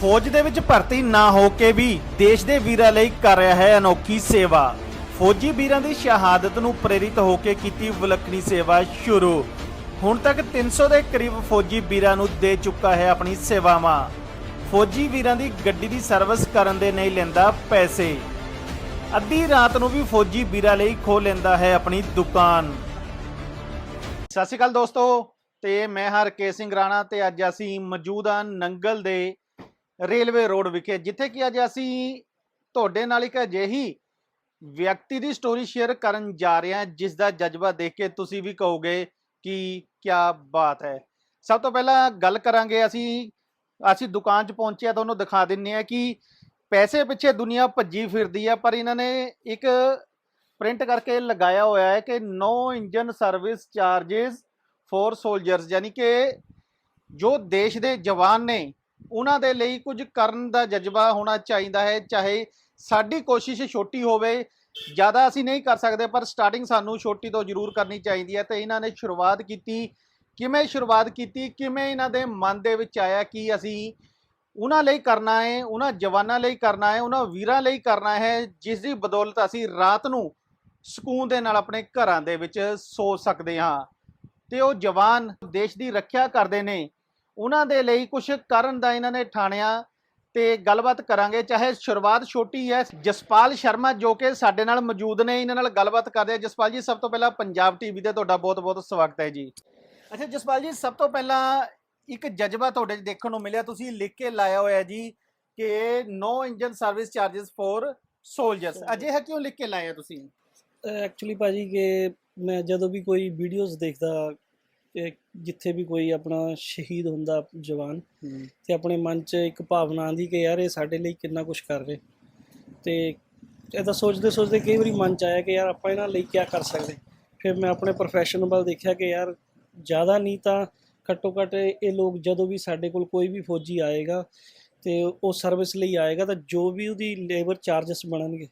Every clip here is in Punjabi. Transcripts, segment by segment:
ਫੌਜ ਦੇ ਵਿੱਚ ਭਰਤੀ ਨਾ ਹੋ ਕੇ ਵੀ ਦੇਸ਼ ਦੇ ਵੀਰਾਂ ਲਈ ਕਰ ਰਿਹਾ ਹੈ ਅਨੋਖੀ ਸੇਵਾ। ਫੌਜੀ ਵੀਰਾਂ ਦੀ ਸ਼ਹਾਦਤ ਨੂੰ ਪ੍ਰੇਰਿਤ ਹੋ ਕੇ ਕੀਤੀ ਵਿਲੱਖਣੀ ਸੇਵਾ ਸ਼ੁਰੂ। ਹੁਣ ਤੱਕ 300 ਦੇ ਕਰੀਬ ਫੌਜੀ ਵੀਰਾਂ ਨੂੰ ਦੇ ਚੁੱਕਾ ਹੈ ਆਪਣੀ ਸੇਵਾਵਾਂ। ਫੌਜੀ ਵੀਰਾਂ ਦੀ ਗੱਡੀ ਦੀ ਸਰਵਿਸ ਕਰਨ ਦੇ ਨਹੀਂ ਲੈਂਦਾ ਪੈਸੇ। ਅੱਧੀ ਰਾਤ ਨੂੰ ਵੀ ਫੌਜੀ ਵੀਰਾਂ ਲਈ ਖੋਲ ਲੈਂਦਾ ਹੈ ਆਪਣੀ ਦੁਕਾਨ। ਸਤਿ ਸ਼੍ਰੀ ਅਕਾਲ ਦੋਸਤੋ, ਤੇ ਮੈਂ ਹਰਕੇ ਸਿੰਘ ਰਾਣਾ ਤੇ ਅੱਜ ਅਸੀਂ ਮੌਜੂਦ ਹਾਂ ਨੰਗਲ ਦੇ ਰੇਲਵੇ ਰੋਡ ਵਿਖੇ, ਜਿੱਥੇ ਕਿ ਅੱਜ ਅਸੀਂ ਤੁਹਾਡੇ ਨਾਲ ਇੱਕ ਅਜਿਹੀ ਵਿਅਕਤੀ ਦੀ ਸਟੋਰੀ ਸ਼ੇਅਰ ਕਰਨ ਜਾ ਰਹੇ ਹਾਂ, ਜਿਸ ਦਾ ਜਜ਼ਬਾ ਦੇਖ ਕੇ ਤੁਸੀਂ ਵੀ ਕਹੋਗੇ ਕਿ ਕੀ ਬਾਤ ਹੈ। ਸਭ ਤੋਂ ਪਹਿਲਾਂ ਗੱਲ ਕਰਾਂਗੇ ਅਸੀਂ ਅਸੀਂ ਦੁਕਾਨ 'ਚ ਪਹੁੰਚਿਆ ਤੁਹਾਨੂੰ ਦਿਖਾ ਦਿੰਨੇ ਆ ਕਿ ਪੈਸੇ ਪਿੱਛੇ ਦੁਨੀਆ ਭੱਜੀ ਫਿਰਦੀ ਆ ਪਰ ਇਹਨਾਂ ਨੇ ਇੱਕ ਪ੍ਰਿੰਟ ਕਰਕੇ ਲਗਾਇਆ ਹੋਇਆ ਹੈ ਕਿ no engine service charges for soldiers ਯਾਨੀ ਕਿ ਜੋ ਦੇਸ਼ ਦੇ ਜਵਾਨ ਨੇ ਉਹਨਾਂ ਦੇ ਲਈ ਕੁਝ ਕਰਨ ਦਾ ਜਜ਼ਬਾ ਹੋਣਾ ਚਾਹੀਦਾ ਹੈ, ਚਾਹੇ ਸਾਡੀ ਕੋਸ਼ਿਸ਼ ਛੋਟੀ ਹੋਵੇ, ਜ਼ਿਆਦਾ ਅਸੀਂ ਨਹੀਂ ਕਰ ਸਕਦੇ, ਪਰ ਸਟਾਰਟਿੰਗ ਸਾਨੂੰ ਛੋਟੀ ਤੋਂ ਜ਼ਰੂਰ ਕਰਨੀ ਚਾਹੀਦੀ ਹੈ ਤੇ ਇਹਨਾਂ ਨੇ ਸ਼ੁਰੂਆਤ ਕੀਤੀ। ਕਿਵੇਂ ਸ਼ੁਰੂਆਤ ਕੀਤੀ, ਕਿਵੇਂ ਇਹਨਾਂ ਦੇ ਮਨ ਦੇ ਵਿੱਚ ਆਇਆ ਕਿ ਅਸੀਂ ਉਹਨਾਂ ਲਈ ਕਰਨਾ ਹੈ, ਉਹਨਾਂ ਜਵਾਨਾਂ ਲਈ ਕਰਨਾ ਹੈ, ਉਹਨਾਂ ਵੀਰਾਂ ਲਈ ਕਰਨਾ ਹੈ, ਜਿਸ ਦੀ ਬਦੌਲਤ ਅਸੀਂ ਰਾਤ ਨੂੰ ਸਕੂਨ ਦੇ ਨਾਲ ਆਪਣੇ ਘਰਾਂ ਦੇ ਵਿੱਚ ਸੋ ਸਕਦੇ ਹਾਂ। ਤੇ ਉਹ ਜਵਾਨ ਦੇਸ਼ ਦੀ ਰੱਖਿਆ ਕਰਦੇ ਨੇ। ਉਹਨਾਂ ਦੇ ਲਈ ਕੁਝ ਕਰਨ ਦਾ ਇਹਨਾਂ ਨੇ ਠਾਣਿਆ ਤੇ ਗੱਲਬਾਤ ਕਰਾਂਗੇ ਚਾਹੇ ਸ਼ੁਰੂਆਤ ਛੋਟੀ ਹੈ ਜਸਪਾਲ ਸ਼ਰਮਾ ਜੋ ਕਿ ਸਾਡੇ ਨਾਲ ਮੌਜੂਦ ਨੇ ਇਹਨਾਂ ਨਾਲ ਗੱਲਬਾਤ ਕਰਦੇ ਆ। ਜਸਪਾਲ ਜੀ ਸਭ ਤੋਂ ਪਹਿਲਾਂ ਪੰਜਾਬ ਟੀਵੀ ਤੇ ਤੁਹਾਡਾ ਬਹੁਤ-ਬਹੁਤ ਸਵਾਗਤ ਹੈ ਜੀ। ਅੱਛਾ ਜਸਪਾਲ ਜੀ ਸਭ ਤੋਂ ਪਹਿਲਾਂ ਇੱਕ ਜਜ਼ਬਾ ਤੁਹਾਡੇ ਦੇਖਣ ਨੂੰ ਮਿਲਿਆ ਤੁਸੀਂ ਲਿਖ ਕੇ ਲਾਇਆ ਹੋਇਆ ਜੀ ਕਿ no engine service charges for soldiers. ਅਜੇ ਹੈ ਕਿਉਂ ਲਿਖ ਕੇ ਲਾਇਆ ਤੁਸੀਂ? ਐਕਚੁਅਲੀ ਭਾਜੀ ਕਿ ਮੈਂ ਜਦੋਂ ਵੀ ਕੋਈ ਵੀਡੀਓਜ਼ ਦੇਖਦਾ ਜਿੱਥੇ ਵੀ ਕੋਈ ਆਪਣਾ ਸ਼ਹੀਦ ਹੁੰਦਾ ਜਵਾਨ ਤੇ ਆਪਣੇ ਮਨ 'ਚ ਇੱਕ ਭਾਵਨਾ ਆਂਦੀ ਕਿ ਯਾਰ ਇਹ ਸਾਡੇ ਲਈ ਕਿੰਨਾ ਕੁਝ ਕਰ ਰਹੇ। ਤੇ ਇਹ ਤਾਂ ਸੋਚਦੇ ਸੋਚਦੇ ਕਈ ਵਾਰੀ ਮਨ 'ਚ ਆਇਆ ਕਿ ਯਾਰ ਆਪਾਂ ਇਹਨਾਂ ਲਈ ਕੀ ਕਰ ਸਕਦੇ। ਫਿਰ ਮੈਂ ਆਪਣੇ ਪ੍ਰੋਫੈਸ਼ਨ ਵੱਲ ਦੇਖਿਆ ਕਿ ਯਾਰ ਜ਼ਿਆਦਾ ਨਹੀਂ ਤਾਂ ਘੱਟੋ ਘੱਟ ਇਹ ਲੋਕ ਜਦੋਂ ਵੀ ਸਾਡੇ ਕੋਲ ਕੋਈ ਵੀ ਫੌਜੀ ਆਏਗਾ ਤੇ ਉਹ ਸਰਵਿਸ ਲਈ ਆਏਗਾ ਤਾਂ ਜੋ ਵੀ ਉਹਦੀ ਲੇਬਰ ਚਾਰजेस ਬਣਨਗੇ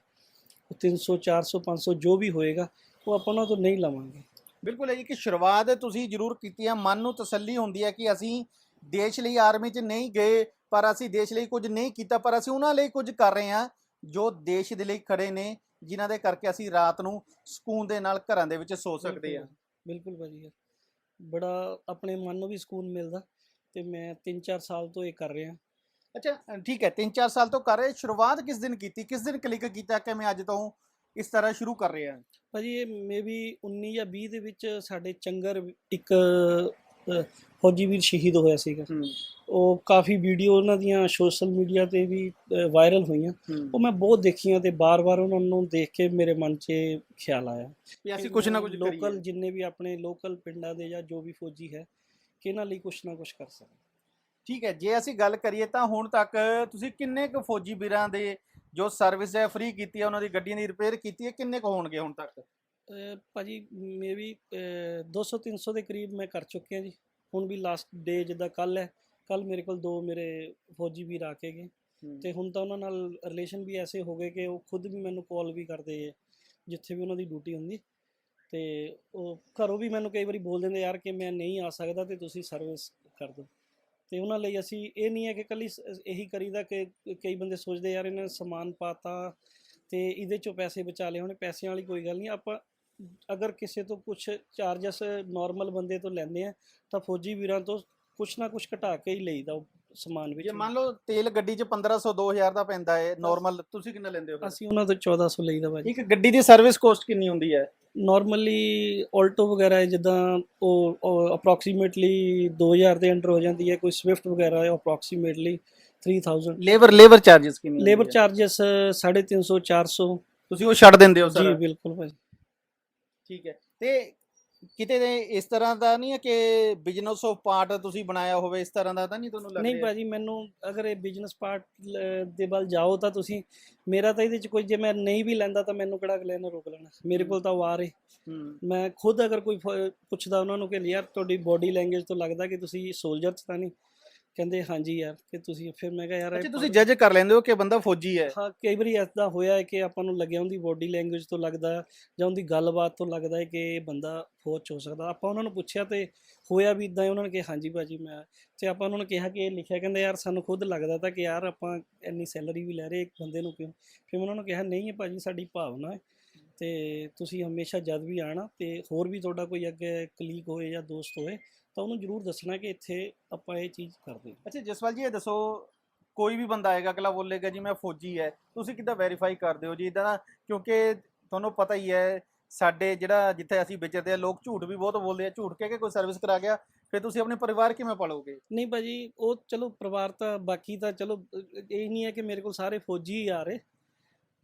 ਉਹ 300 400 500 ਜੋ ਵੀ ਹੋਏਗਾ ਉਹ ਆਪਾਂ ਉਹਨਾਂ ਤੋਂ ਨਹੀਂ ਲਵਾਂਗੇ। ਬਿਲਕੁਲ ਹੈ ਜੀ ਕਿ ਸ਼ੁਰੂਆਤ ਤੁਸੀਂ ਜ਼ਰੂਰ ਕੀਤੀ ਹੈ ਮਨ ਨੂੰ ਤਸੱਲੀ ਹੁੰਦੀ ਹੈ ਕਿ ਅਸੀਂ ਦੇਸ਼ ਲਈ ਆਰਮੀ 'ਚ ਨਹੀਂ ਗਏ ਪਰ ਅਸੀਂ ਦੇਸ਼ ਲਈ ਕੁਝ ਨਹੀਂ ਕੀਤਾ ਪਰ ਅਸੀਂ ਉਹਨਾਂ ਲਈ ਕੁਝ ਕਰ ਰਹੇ ਹਾਂ ਜੋ ਦੇਸ਼ ਦੇ ਲਈ ਖੜੇ ਨੇ ਜਿਨ੍ਹਾਂ ਦੇ ਕਰਕੇ ਅਸੀਂ ਰਾਤ ਨੂੰ ਸਕੂਨ ਦੇ ਨਾਲ ਘਰਾਂ ਦੇ ਵਿੱਚ ਸੋ ਸਕਦੇ ਹਾਂ। ਬਿਲਕੁਲ ਭਾਜੀ ਬੜਾ ਆਪਣੇ ਮਨ ਨੂੰ ਵੀ ਸਕੂਨ ਮਿਲਦਾ ਤੇ ਮੈਂ 3-4 ਸਾਲ ਤੋਂ ਇਹ ਕਰ ਰਿਹਾ। ਅੱਛਾ ਠੀਕ ਹੈ 3-4 ਸਾਲ ਤੋਂ ਕਰ ਰਹੇ ਸ਼ੁਰੂਆਤ ਕਿਸ ਦਿਨ ਕੀਤੀ ਕਿਸ ਦਿਨ ਕਲਿੱਕ ਕੀਤਾ ਕਿ ਮੈਂ ਅੱਜ ਤੋਂ ਇਸ ਤਰ੍ਹਾਂ ਸ਼ੁਰੂ ਕਰ ਰਿਹਾ ਹਾਂ ਭਾਜੀ ਇਹ ਮੇਬੀ 19 ਜਾਂ 20 ਦੇ ਵਿੱਚ ਸਾਡੇ ਚੰਗਰ ਇੱਕ ਫੌਜੀ ਵੀਰ ਸ਼ਹੀਦ ਹੋਇਆ ਸੀਗਾ। ਉਹ ਕਾਫੀ ਵੀਡੀਓ ਉਹਨਾਂ ਦੀਆਂ ਸੋਸ਼ਲ ਮੀਡੀਆ ਤੇ ਵੀ ਵਾਇਰਲ ਹੋਈਆਂ। ਉਹ ਮੈਂ ਬਹੁਤ ਦੇਖੀਆਂ ਤੇ ਬਾਰ-ਬਾਰ ਉਹਨਾਂ ਨੂੰ ਦੇਖ ਕੇ ਮੇਰੇ ਮਨ 'ਚ ਖਿਆਲ ਆਇਆ। ਵੀ ਅਸੀਂ ਕੁਝ ਨਾ ਕੁਝ ਲੋਕਲ ਜਿੰਨੇ ਵੀ ਆਪਣੇ ਲੋਕਲ ਪਿੰਡਾਂ ਦੇ ਜਾਂ ਜੋ ਵੀ ਫੌਜੀ ਹੈ ਕਿ ਇਹਨਾਂ ਲਈ ਕੁਝ ਨਾ ਕੁਝ ਕਰ ਸਕਣ। ਠੀਕ ਹੈ ਜੇ ਅਸੀਂ ਗੱਲ ਕਰੀਏ ਤਾਂ ਹੁਣ ਤੱਕ ਤੁਸੀਂ ਕਿੰਨੇ ਕੁ ਫੌਜੀ ਵੀਰਾਂ ਦੇ ਜੋ ਸਰਵਿਸ ਹੈ ਫ੍ਰੀ ਕੀਤੀ ਹੈ ਉਹਨਾਂ ਦੀ ਗੱਡੀਆਂ ਦੀ ਰਿਪੇਅਰ ਕੀਤੀ ਹੈ ਕਿੰਨੇ ਕੁ ਹੋਣਗੇ ਹੁਣ ਤੱਕ? ਅਹ ਭਾਜੀ ਮੇਬੀ 200 300 ਦੇ ਕਰੀਬ ਮੈਂ ਕਰ ਚੁੱਕਿਆ ਜੀ। ਹੁਣ ਵੀ ਲਾਸਟ ਡੇ ਜਿੱਦਾਂ ਕੱਲ ਹੈ ਕੱਲ ਮੇਰੇ ਕੋਲ ਦੋ ਮੇਰੇ ਫੌਜੀ ਵੀਰ ਆ ਕੇ ਗਏ। ਤੇ ਹੁਣ ਤਾਂ ਉਹਨਾਂ ਨਾਲ ਰਿਲੇਸ਼ਨ ਵੀ ਐਸੇ ਹੋ ਗਏ ਕਿ ਉਹ ਖੁਦ ਵੀ ਮੈਨੂੰ ਕਾਲ ਵੀ ਕਰਦੇ ਹੈ ਜਿੱਥੇ ਵੀ ਉਹਨਾਂ ਦੀ ਡਿਊਟੀ ਹੁੰਦੀ। ਤੇ ਉਹ ਘਰੋਂ ਵੀ ਮੈਨੂੰ ਕਈ ਵਾਰੀ ਬੋਲ ਦਿੰਦੇ ਯਾਰ ਕਿ ਮੈਂ ਨਹੀਂ ਆ ਸਕਦਾ ਤੇ ਤੁਸੀਂ ਸਰਵਿਸ ਕਰ ਦਿਓ। ਤੇ ਉਹਨਾਂ ਲਈ ਅਸੀਂ ਇਹ ਨਹੀਂ ਹੈ ਕਿ ਕੱਲੀ ਇਹੀ ਕਰੀਦਾ ਕਿ ਕਈ ਬੰਦੇ ਸੋਚਦੇ ਯਾਰ ਇਹਨਾਂ ਨੇ ਸਮਾਨ ਪਾਤਾ ਤੇ ਇਹਦੇ ਚੋਂ ਪੈਸੇ ਬਚਾ ਲਏ ਹੋਣੇ ਪੈਸਿਆਂ ਵਾਲੀ ਕੋਈ ਗੱਲ ਨਹੀਂ ਆਪਾਂ ਅਗਰ ਕਿਸੇ ਤੋਂ ਕੁਝ ਚਾਰजेस ਨਾਰਮਲ ਬੰਦੇ ਤੋਂ ਲੈਂਦੇ ਆ ਤਾਂ ਫੌਜੀ ਵੀਰਾਂ ਤੋਂ ਕੁਛ ਨਾ ਕੁਛ ਘਟਾ ਕੇ ਹੀ ਲਈਦਾ ਉਹ ਸਮਾਨ ਵਿੱਚ। ਜੇ ਮੰਨ ਲਓ ਤੇਲ ਗੱਡੀ 'ਚ 1500 2000 ਦਾ ਪੈਂਦਾ ਹੈ ਨਾਰਮਲ ਤੁਸੀਂ ਕਿੰਨਾ ਲੈਂਦੇ ਹੋ? ਅਸੀਂ ਉਹਨਾਂ ਤੋਂ 1400 ਲਈਦਾ ਭਾਜੀ। ਇੱਕ ਗੱਡੀ ਦੀ ਸਰਵਿਸ ਕੋਸਟ ਕਿੰਨੀ ਹੁੰਦੀ ਹੈ? ਨਾਰਮਲੀ ਆਲਟੋ ਵਗੈਰਾ ਜਿੱਦਾਂ ਉਹ ਅਪਰੋਕਸੀਮੇਟਲੀ 2000 ਦੇ ਅੰਡਰ ਹੋ ਜਾਂਦੀ ਹੈ ਕੋਈ ਸਵਿਫਟ ਵਗੈਰਾ ਹੈ ਅਪਰੋਕਸੀਮੇਟਲੀ 3000 ਲੇਬਰ ਲੇਬਰ ਚਾਰजेस ਕਿੰਨੇ ਲੇਬਰ ਚਾਰजेस 350 400 ਤੁਸੀਂ ਉਹ ਛੱਡ ਦਿੰਦੇ ਹੋ ਸਰ? ਜੀ ਬਿਲਕੁਲ ਭਾਈ। ਠੀਕ ਹੈ। ਤੇ ਕਿਤੇ ਇਸ ਤਰ੍ਹਾਂ ਦਾ ਨਹੀਂ ਹੈ ਕਿ ਬਿਜ਼ਨਸ ਆਫ ਪਾਰਟ ਤੁਸੀਂ ਬਣਾਇਆ ਹੋਵੇ ਇਸ ਤਰ੍ਹਾਂ ਦਾ ਤਾਂ ਨਹੀਂ ਤੁਹਾਨੂੰ ਲੱਗ ਨਹੀਂ ਰਿਹਾ? ਭਾਜੀ ਮੈਨੂੰ ਅਗਰ ਇਹ ਬਿਜ਼ਨਸ ਪਾਰਟ ਦੇ ਵੱਲ ਜਾਓ ਤਾਂ ਤੁਸੀਂ ਮੇਰਾ ਤਾਂ ਇਹਦੇ ਚ ਕੋਈ ਜੇ ਮੈਂ ਨਹੀਂ ਵੀ ਲੈਂਦਾ ਤਾਂ ਮੈਨੂੰ ਕਿਹੜਾ ਅਗਲੇ ਨੇ ਰੋਕ ਲੈਣਾ? ਮੇਰੇ ਕੋਲ ਤਾਂ ਵਾਰ ਹੈ ਹੂੰ। ਮੈਂ ਖੁਦ ਅਗਰ ਕੋਈ ਪੁੱਛਦਾ ਉਹਨਾਂ ਨੂੰ ਕਿ ਯਾਰ ਤੁਹਾਡੀ ਬੋਡੀ ਲੈਂਗੁਏਜ ਤੋਂ ਲੱਗਦਾ ਕਿ ਤੁਸੀਂ ਸੋਲਜਰ ਤਾਂ ਨਹੀਂ? ਕਹਿੰਦੇ ਹਾਂਜੀ ਯਾਰ ਕਿ ਤੁਸੀਂ ਫਿਰ ਮੈਂ ਕਿਹਾ ਯਾਰ ਇਹ ਅੱਛਾ ਤੁਸੀਂ ਜੱਜ ਕਰ ਲੈਂਦੇ ਹੋ ਕਿ ਬੰਦਾ ਫੌਜੀ ਹੈ? ਹਾਂ ਕਈ ਵਾਰੀ ਐਸਾ ਹੋਇਆ ਹੈ ਕਿ ਆਪਾਂ ਨੂੰ ਲੱਗਿਆ ਉਹਦੀ ਬੋਡੀ ਲੈਂਗੁਏਜ ਤੋਂ ਲੱਗਦਾ ਹੈ ਜਾਂ ਉਹਦੀ ਗੱਲਬਾਤ ਤੋਂ ਲੱਗਦਾ ਹੈ ਕਿ ਇਹ ਬੰਦਾ ਫੌਜ 'ਚ ਹੋ ਸਕਦਾ। ਆਪਾਂ ਉਹਨਾਂ ਨੂੰ ਪੁੱਛਿਆ ਤੇ ਹੋਇਆ ਵੀ ਇਦਾਂ ਉਹਨਾਂ ਨੇ ਕਿਹਾ ਹਾਂਜੀ ਭਾਜੀ ਮੈਂ ਤੇ ਆਪਾਂ ਉਹਨਾਂ ਨੂੰ ਕਿਹਾ ਕਿ ਇਹ ਲਿਖਿਆ ਕਹਿੰਦੇ ਯਾਰ ਸਾਨੂੰ ਖੁਦ ਲੱਗਦਾ ਤਾਂ ਕਿ ਯਾਰ ਆਪਾਂ ਇੰਨੀ ਸੈਲਰੀ ਵੀ ਲੈ ਰਹੇ ਇੱਕ ਬੰਦੇ ਨੂੰ ਕਿਉਂ? ਫਿਰ ਮੈਂ ਉਹਨਾਂ ਨੂੰ ਕਿਹਾ ਨਹੀਂ ਹੈ ਭਾਜੀ ਸਾਡੀ ਭਾਵਨਾ ਹੈ ਤੇ ਤੁਸੀਂ ਹਮੇਸ਼ਾ ਜਦ ਵੀ ਆਣਾ ਤੇ ਹੋਰ ਵੀ ਤੁਹਾਡਾ ਕੋਈ ਅੱਗੇ ਕਲੀਗ ਹੋਏ ਜਾਂ ਦੋਸਤ ਹੋਏ ਤਾਂ ਉਹਨੂੰ ਜ਼ਰੂਰ ਦੱਸਣਾ ਕਿ ਇੱਥੇ ਆਪਾਂ ਇਹ ਚੀਜ਼ ਕਰਦੇ ਹਾਂ। ਅੱਛਾ ਜਸਵਾਲ ਜੀ ਇਹ ਦੱਸੋ ਕੋਈ ਵੀ ਬੰਦਾ ਆਏਗਾ ਅਗਲਾ ਬੋਲੇਗਾ ਜੀ ਮੈਂ ਫੌਜੀ ਹੈ ਤੁਸੀਂ ਕਿੱਦਾਂ ਵੈਰੀਫਾਈ ਕਰਦੇ ਹੋ ਜੀ? ਇਦਾਂ ਦਾ ਕਿਉਂਕਿ ਤੁਹਾਨੂੰ ਪਤਾ ਹੀ ਹੈ ਸਾਡੇ ਜਿਹੜਾ ਜਿੱਥੇ ਅਸੀਂ ਵਿਚਰਦੇ ਆ ਲੋਕ ਝੂਠ ਵੀ ਬਹੁਤ ਬੋਲਦੇ ਆ ਝੂਠ ਕਹਿ ਕੇ ਕੋਈ ਸਰਵਿਸ ਕਰਾ ਗਿਆ ਫਿਰ ਤੁਸੀਂ ਆਪਣੇ ਪਰਿਵਾਰ ਕਿਵੇਂ ਪਾਲੋਗੇ? ਨਹੀਂ ਭਾਜੀ ਉਹ ਚਲੋ ਪਰਿਵਾਰ ਤਾਂ ਬਾਕੀ ਤਾਂ ਚਲੋ ਇਹ ਨਹੀਂ ਹੈ ਕਿ ਮੇਰੇ ਕੋਲ ਸਾਰੇ ਫੌਜੀ ਹੀ ਆ ਰਹੇ।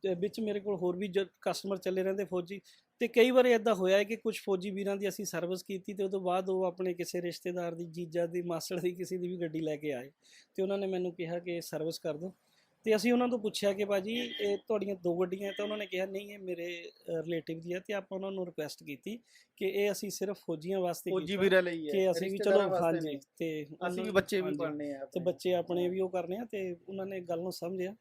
ਤੇ ਵਿੱਚ ਮੇਰੇ ਕੋਲ ਹੋਰ ਵੀ ਕਸਟਮਰ ਚੱਲੇ ਰਹਿੰਦੇ ਫੌਜੀ ਤੇ ਕਈ ਵਾਰ ਇਦਾਂ ਹੋਇਆ ਹੈ ਕਿ ਕੁਝ ਫੌਜੀ ਵੀਰਾਂ ਦੀ ਅਸੀਂ ਸਰਵਿਸ ਕੀਤੀ ਤੇ ਉਸ ਤੋਂ ਬਾਅਦ ਉਹ ਆਪਣੇ ਕਿਸੇ ਰਿਸ਼ਤੇਦਾਰ ਦੀ ਜੀਜਾ ਦੀ ਮਾਸੜ ਦੀ ਕਿਸੇ ਦੀ ਵੀ ਗੱਡੀ ਲੈ ਕੇ ਆਏ ਤੇ ਉਹਨਾਂ ਨੇ ਮੈਨੂੰ ਕਿਹਾ ਕਿ ਸਰਵਿਸ ਕਰ ਦਿਓ ਤੇ ਅਸੀਂ ਉਹਨਾਂ ਤੋਂ ਪੁੱਛਿਆ ਕਿ ਭਾਜੀ ਇਹ ਤੁਹਾਡੀਆਂ ਦੋ ਗੱਡੀਆਂ ਤਾਂ ਉਹਨਾਂ ਨੇ ਕਿਹਾ ਨਹੀਂ ਇਹ ਮੇਰੇ ਰਿਲੇਟਿਵ ਦੀ ਹੈ ਤੇ ਆਪਾਂ ਉਹਨਾਂ ਨੂੰ ਰਿਕੁਐਸਟ ਕੀਤੀ ਕਿ ਇਹ ਅਸੀਂ ਸਿਰਫ ਫੌਜੀਆਂ ਵਾਸਤੇ ਫੌਜੀ ਵੀਰਾਂ ਲਈ ਹੈ ਕਿ ਅਸੀਂ ਵੀ ਚਲੋ ਹਾਂਜੀ। ਤੇ ਅਸੀਂ ਵੀ ਬੱਚੇ ਵੀ। ਪੜ੍ਹਨੇ ਆ ਤੇ। ਬੱਚੇ ਆਪਣੇ ਵੀ ਉਹ ਕਰਨੇ ਆ ਤੇ ਉਹਨਾਂ ਨੇ ਗੱਲ ਨੂੰ ਸਮਝਿਆ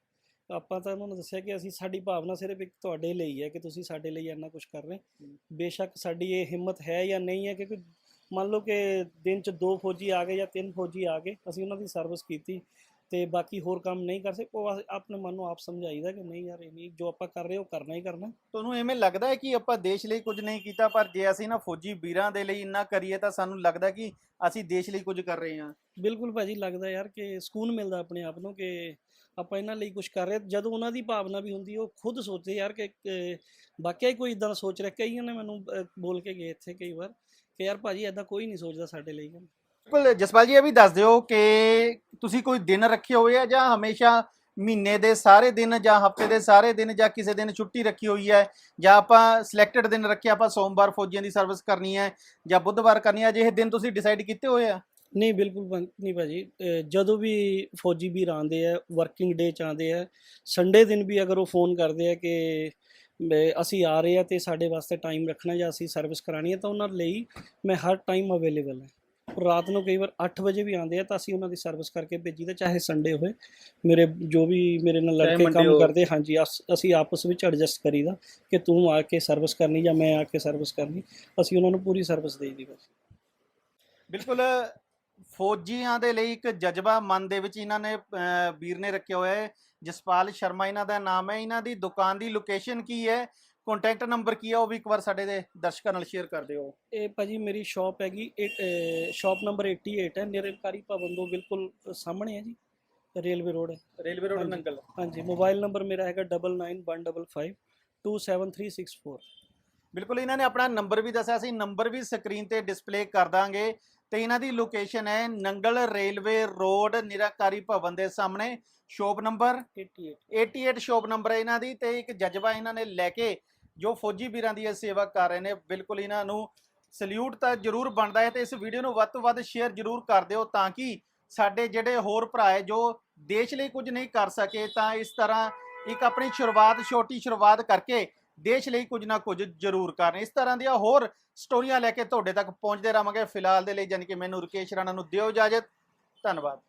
ਆਪਾਂ ਤਾਂ ਉਹਨਾਂ ਨੂੰ ਦੱਸਿਆ ਕਿ ਅਸੀਂ ਸਾਡੀ ਭਾਵਨਾ ਸਿਰਫ ਇੱਕ ਤੁਹਾਡੇ ਲਈ ਹੈ ਕਿ ਤੁਸੀਂ ਸਾਡੇ ਲਈ ਇੰਨਾ ਕੁਝ ਕਰ ਰਹੇ। ਬੇਸ਼ੱਕ ਸਾਡੀ ਇਹ ਹਿੰਮਤ ਹੈ ਜਾਂ ਨਹੀਂ ਹੈ ਕਿਉਂਕਿ ਮੰਨ ਲਓ ਕਿ ਦਿਨ ਚ ਦੋ ਫੌਜੀ ਆ ਗਏ ਜਾਂ ਤਿੰਨ ਫੌਜੀ ਆ ਗਏ ਅਸੀਂ ਉਹਨਾਂ ਦੀ ਸਰਵਿਸ ਕੀਤੀ ਤੇ ਬਾਕੀ ਹੋਰ ਕੰਮ ਨਹੀਂ ਕਰ ਸਕੇ ਉਹ ਆਪਣੇ ਮਨ ਨੂੰ ਆਪ ਸਮਝਾਈਦਾ ਕਿ ਨਹੀਂ ਯਾਰ ਇਹ ਨਹੀਂ ਜੋ ਆਪਾਂ ਕਰ ਰਹੇ ਉਹ ਕਰਨਾ ਹੀ ਕਰਨਾ। ਤੁਹਾਨੂੰ ਐਵੇਂ ਲੱਗਦਾ ਹੈ ਕਿ ਆਪਾਂ ਦੇਸ਼ ਲਈ ਕੁਝ ਨਹੀਂ ਕੀਤਾ ਪਰ ਜੇ ਅਸੀਂ ਨਾ ਫੌਜੀ ਵੀਰਾਂ ਦੇ ਲਈ ਇੰਨਾ ਕਰੀਏ ਤਾਂ ਸਾਨੂੰ ਲੱਗਦਾ ਕਿ ਅਸੀਂ ਦੇਸ਼ ਲਈ ਕੁਝ ਕਰ ਰਹੇ ਹਾਂ। ਬਿਲਕੁਲ ਭਾਜੀ ਲੱਗਦਾ ਯਾਰ ਕਿ ਸਕੂਨ ਮਿਲਦਾ ਆਪਣੇ ਆਪ ਨੂੰ ਕਿ ਆਪਾਂ ਇਹਨਾਂ ਲਈ ਕੁਝ ਕਰ ਰਹੇ ਜਦੋਂ ਉਹਨਾਂ ਦੀ ਭਾਵਨਾ ਵੀ ਹੁੰਦੀ, ਉਹ ਖੁਦ ਸੋਚਦੇ ਯਾਰ ਕਿ ਕਿ ਵਾਕਿਆ ਹੀ ਕੋਈ ਇਦਾਂ ਦਾ ਸੋਚ ਰਿਹਾ ਕਈਆਂ ਨੇ ਮੈਨੂੰ ਬੋਲ ਕੇ ਗਏ ਇੱਥੇ ਕਈ ਵਾਰ ਕਿ ਯਾਰ ਭਾਜੀ ਐਦਾਂ ਕੋਈ ਨਹੀਂ ਸੋਚਦਾ ਸਾਡੇ ਲਈ। ਬਿਲਕੁਲ, ਜਸਪਾਲ ਜੀ ਇਹ ਵੀ ਦੱਸ ਦਿਓ ਕਿ ਤੁਸੀਂ ਕੋਈ ਦਿਨ ਰੱਖੇ ਹੋਏ ਆ ਜਾਂ ਹਮੇਸ਼ਾ ਮਹੀਨੇ ਦੇ ਸਾਰੇ ਦਿਨ ਜਾਂ ਹਫ਼ਤੇ ਦੇ ਸਾਰੇ ਦਿਨ ਜਾਂ ਕਿਸੇ ਦਿਨ ਛੁੱਟੀ ਰੱਖੀ ਹੋਈ ਹੈ ਜਾਂ ਆਪਾਂ ਸਿਲੈਕਟਡ ਦਿਨ ਰੱਖਿਆ ਆਪਾਂ ਸੋਮਵਾਰ ਫੌਜੀਆਂ ਦੀ ਸਰਵਿਸ ਕਰਨੀ ਹੈ ਜਾਂ ਬੁੱਧਵਾਰ ਕਰਨੀ ਹੈ, ਅਜਿਹੇ ਦਿਨ ਤੁਸੀਂ ਡਿਸਾਈਡ ਕੀਤੇ ਹੋਏ ਆ? ਨਹੀਂ ਬਿਲਕੁਲ ਨਹੀਂ ਭਾਜੀ ਅਹ, ਜਦੋਂ ਵੀ ਫੌਜੀ ਵੀਰ ਆਉਂਦੇ ਆ ਵਰਕਿੰਗ ਡੇ ਚ ਆਉਂਦੇ ਆ ਸੰਡੇ ਦਿਨ ਵੀ ਅਗਰ ਉਹ ਫੋਨ ਕਰਦੇ ਆ ਕਿ ਮੈਂ- ਅਸੀਂ ਆ ਰਹੇ ਆ ਤੇ ਸਾਡੇ ਵਾਸਤੇ ਟਾਈਮ ਰੱਖਣਾ ਜਾਂ ਅਸੀਂ ਸਰਵਿਸ ਕਰਾਣੀ ਹੈ ਤਾਂ ਉਹਨਾਂ ਲਈ ਮੈਂ ਹਰ ਟਾਈਮ ਅਵੇਲੇਬਲ ਹਾਂ ਰਾਤ ਨੂੰ ਕਈ ਵਾਰ 8 ਵਜੇ ਵੀ ਆਉਂਦੇ ਆ ਤਾਂ ਅਸੀਂ ਉਹਨਾਂ ਦੀ ਸਰਵਿਸ ਕਰਕੇ ਭੇਜੀਦਾ ਚਾਹੇ ਸੰਡੇ ਹੋਵੇ। ਮੇਰੇ ਜੋ ਵੀ ਮੇਰੇ ਨਾਲ ਚਾਹੇ ਲੜਕੇ Monday ਕੰਮ ਹੋਵੇ। ਕਰਦੇ ਹਾਂਜੀ ਅਸ- ਅਸੀਂ ਆਪਸ ਵਿੱਚ ਐਡਜਸਟ ਕਰੀਦਾ ਕਿ ਤੂੰ ਆ ਕੇ ਸਰਵਿਸ ਕਰਨੀ ਜਾਂ ਮੈਂ ਆ ਕੇ ਸਰਵਿਸ ਕਰਨੀ ਅਸੀਂ ਉਹਨਾਂ ਨੂੰ ਪੂਰੀ ਸਰਵਿਸ ਦੇਈਦੀ ਬਸ। ਬਿਲਕੁਲ ਫੌਜੀਆਂ ਦੇ ਲਈ ਇੱਕ ਜਜ਼ਬਾ ਮਨ ਦੇ ਵਿੱਚ ਇਹਨਾਂ ਨੇ ਵੀਰ ਨੇ ਰੱਖਿਆ ਹੋਇਆ ਹੈ। ਜਸਪਾਲ ਸ਼ਰਮਾ ਇਹਨਾਂ ਦਾ ਨਾਮ ਹੈ। ਇਹਨਾਂ ਦੀ ਦੁਕਾਨ ਦੀ ਲੋਕੇਸ਼ਨ ਕੀ ਹੈ? ਕੰਟੈਕਟ ਨੰਬਰ ਕੀ ਹੈ? ਉਹ ਵੀ ਇੱਕ ਵਾਰ ਸਾਡੇ ਦੇ ਦਰਸ਼ਕਾਂ ਨਾਲ ਸ਼ੇਅਰ ਕਰ ਦਿਓ। ਇਹ ਭਾਜੀ ਮੇਰੀ ਸ਼ਾਪ ਹੈਗੀ। ਸ਼ਾਪ ਨੰਬਰ 88 ਹੈ। ਨਿਰੰਕਾਰੀ ਭਵਨ ਤੋਂ ਬਿਲਕੁਲ ਸਾਹਮਣੇ ਹੈ ਜੀ। ਰੇਲਵੇ ਰੋਡ ਹੈ। Railway road. ਨੰਗਲ। ਹਾਂਜੀ। ਮੋਬਾਈਲ ਨੰਬਰ ਮੇਰਾ ਹੈਗਾ 991555 27364 ਬਿਲਕੁਲ। ਇਹਨਾਂ ਨੇ ਆਪਣਾ ਨੰਬਰ ਵੀ ਦੱਸਿਆ ਸੀ। ਨੰਬਰ ਵੀ ਸਕਰੀਨ ਤੇ ਡਿਸਪਲੇ ਕਰ ਦਾਂਗੇ। ਤੇ ਇਹਨਾਂ ਦੀ ਲੋਕੇਸ਼ਨ ਹੈ ਨੰਗਲ ਰੇਲਵੇ ਰੋਡ ਨਿਰਾਕਾਰੀ ਭਵਨ ਦੇ ਸਾਹਮਣੇ। ਸ਼ੋਪ ਨੰਬਰ 88 88 ਸ਼ੋਪ ਨੰਬਰ ਹੈ ਇਹਨਾਂ ਦੀ ਤੇ ਇੱਕ ਜਜ਼ਬਾ ਇਹਨਾਂ ਨੇ ਲੈ ਕੇ ਜੋ ਫੌਜੀ ਵੀਰਾਂ ਦੀ ਇਹ ਸੇਵਾ ਕਰ ਰਹੇ ਨੇ ਬਿਲਕੁਲ ਇਹਨਾਂ ਨੂੰ ਸਲੂਟ ਤਾਂ ਜ਼ਰੂਰ ਬਣਦਾ ਹੈ ਤੇ ਇਸ ਵੀਡੀਓ ਨੂੰ ਵੱਧ ਤੋਂ ਵੱਧ ਸ਼ੇਅਰ ਜ਼ਰੂਰ ਕਰ ਦਿਓ ਤਾਂ ਕਿ ਸਾਡੇ ਜਿਹੜੇ ਹੋਰ ਭਰਾ ਹੈ ਜੋ ਦੇਸ਼ ਲਈ ਕੁਝ ਨਹੀਂ ਕਰ ਸਕੇ ਤਾਂ ਇਸ ਤਰ੍ਹਾਂ ਇੱਕ ਆਪਣੀ ਸ਼ੁਰੂਆਤ ਛੋਟੀ ਸ਼ੁਰੂਆਤ ਕਰਕੇ ਦੇਸ਼ ਲਈ ਕੁਝ ਨਾ ਕੁਝ ਜ਼ਰੂਰ ਕਰਨ। ਇਸ ਤਰ੍ਹਾਂ ਦੀਆਂ ਹੋਰ ਸਟੋਰੀਆਂ ਲੈ ਕੇ ਤੁਹਾਡੇ ਤੱਕ ਪਹੁੰਚਦੇ ਰਹਾਂਗੇ। ਫਿਲਹਾਲ ਦੇ ਲਈ ਜਾਨੀ ਕਿ ਮੈਨੂੰ ਰਕੇਸ਼ ਰਾਣਾ ਨੂੰ ਦਿਓ ਇਜਾਜ਼ਤ। ਧੰਨਵਾਦ।